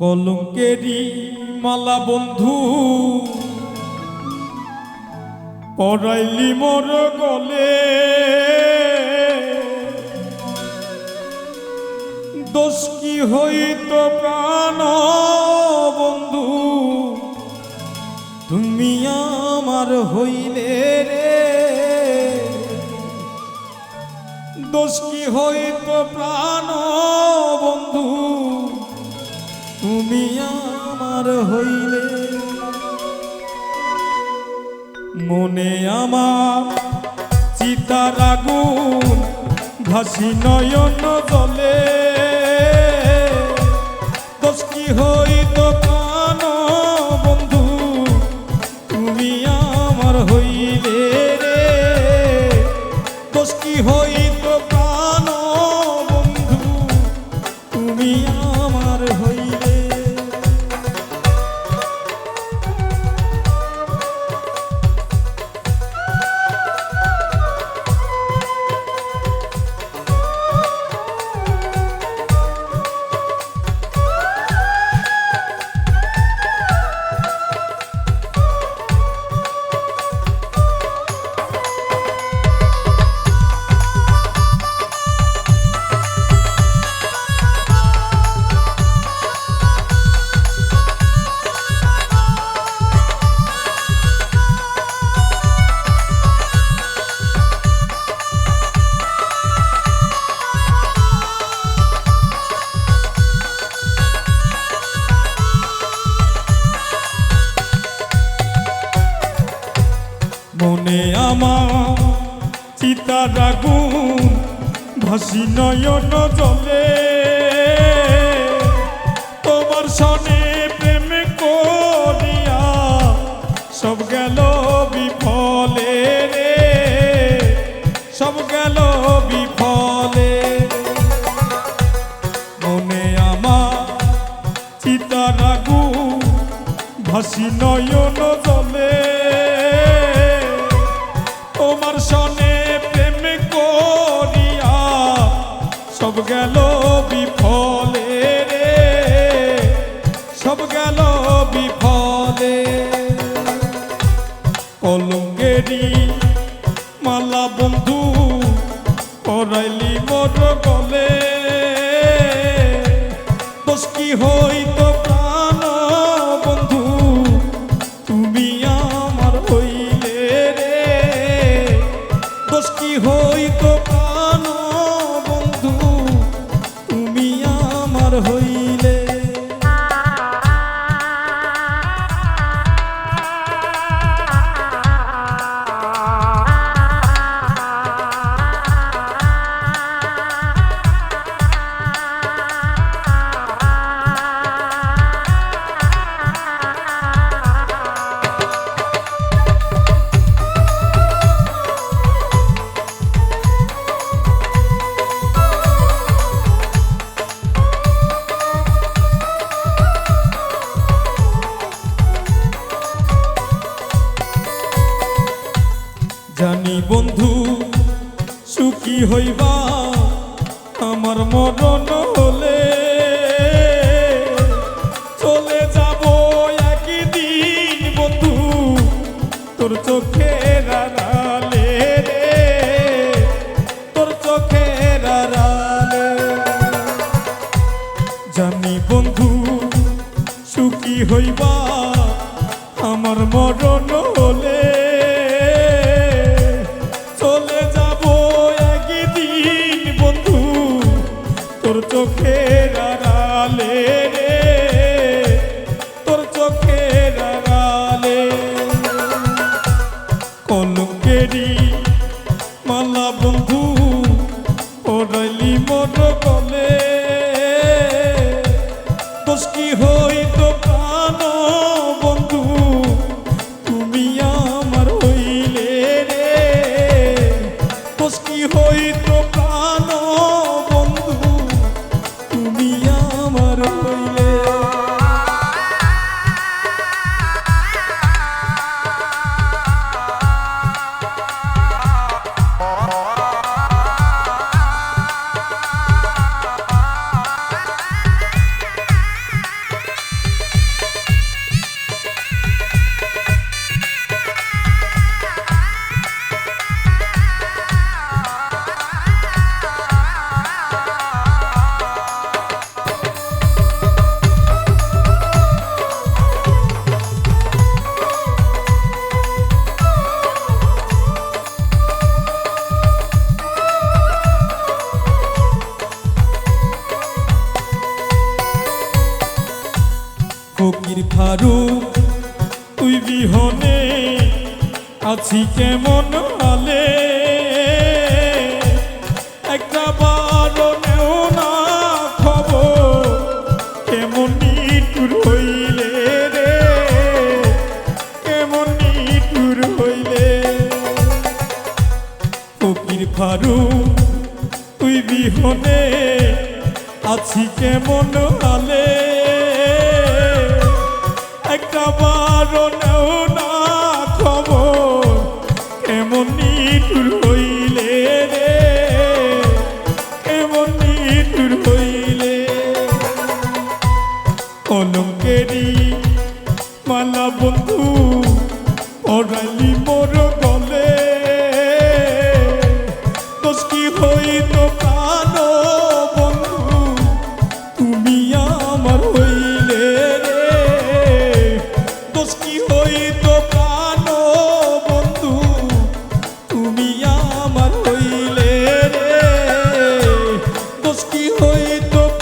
কলঙ্কেরি মালা বন্ধু। পড়াইলি মোর গলে। দোষ কি হইত প্রাণ বন্ধু? তুমি আমার হইলে রে। দোষ কি হইত প্রাণ বন্ধু? তুমি আমার হইলে। মনে আমার চিতার আগুন ভাসি নয়ন জলে। দোষ কি হইত চিতার আগুন ভাসি নয়ন জলে। তোমার সনে বিফলে কলঙ্গেরি মালা বন্ধু পরাইলি মোর গলে। দোষ কি হইত প্রাণ বন্ধু, তুমি আমার হইলে রে। দোষ কি হইত প্রাণ বন্ধু, তুমি আমার হইলে সুখী হইবা, আমার মরণ হলে। চলে যাব একদিন, বন্ধু, তোর চোখের আড়ালে। রে তোর চোখের আড়ালে। জানি বন্ধু, সুখী হইবা, আমার মরণ হলে। চোখের আড়ালে তোর চোখের আড়ালে। কলকেরি মালা বন্ধু ওরাইলি মোর গলে দোষ কি হইত প্রাণ? ফকির ফারুক, তুই বিহনে আছি কেমন হালে একটা বারো নেও না খবর কেমন নিটুর হইলে রে? কেমন নিটুর হইলে? ফকির ফারুক, তুই বিহনে আছি কেমন হালে বারো নেও না খবর। কেমন রে? কেমন নিটুর হইলে? কলঙ্কেরি মালা বন্ধু পড়ালি মোর গলে। দোষ কি হইত bonito.